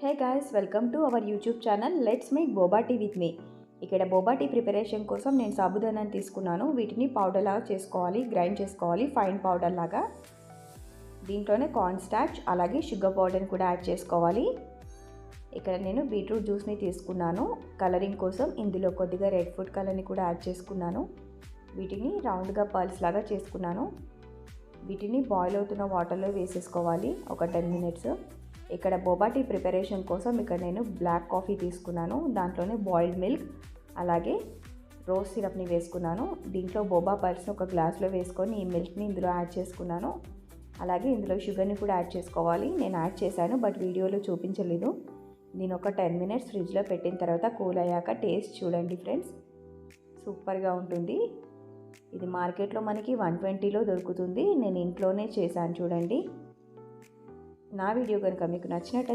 Hey guys welcome to our YouTube channel let's make boba tea with me ఇక్కడ boba tea preparation కోసం నేను సాబుదానాన్ని తీసుకున్నాను. వీటిని powder లాగా చేసుకోవాలి గ్రైండ్ చేసుకోవాలి ఫైన్ పౌడర్ లాగా. దీంట్లోనే కార్న్ స్టార్చ్ అలాగే షుగర్ పౌడర్ని కూడా యాడ్ చేసుకోవాలి. ఇక్కడ నేను బీట్రూట్ జ్యూస్ని తీసుకున్నాను. కలరింగ్ కోసం ఇందులో కొద్దిగా రెడ్ ఫుడ్ కలర్ని కూడా యాడ్ చేసుకున్నాను. వీటిని రౌండ్గా పర్ల్స్ లాగా చేసుకున్నాను. వీటిని బాయిల్ అవుతున్న వాటర్లో వేసేసుకోవాలి ఒక టెన్ మినిట్స్ ఇక్కడ బోబా టీ ప్రిపరేషన్ కోసం ఇక్కడ నేను బ్లాక్ కాఫీ తీసుకున్నాను. దాంట్లోనే బాయిల్డ్ మిల్క్ అలాగే రోజ్ సిరప్ని వేసుకున్నాను. దీంట్లో బోబా పల్స్ని ఒక గ్లాస్లో వేసుకొని ఈ మిల్క్ని ఇందులో యాడ్ చేసుకున్నాను. అలాగే ఇందులో షుగర్ని కూడా యాడ్ చేసుకోవాలి. నేను యాడ్ చేశాను బట్ వీడియోలో చూపించలేదు. నేను ఒక టెన్ మినిట్స్ ఫ్రిడ్జ్లో పెట్టిన తర్వాత కూల్ అయ్యాక టేస్ట్ చూడండి ఫ్రెండ్స్ సూపర్గా ఉంటుంది. ఇది మార్కెట్లో మనకి వన్ ట్వంటీలో దొరుకుతుంది. నేను ఇంట్లోనే చేశాను చూడండి. నా వీడియో కనుక మీకు నచ్చినట్టయితే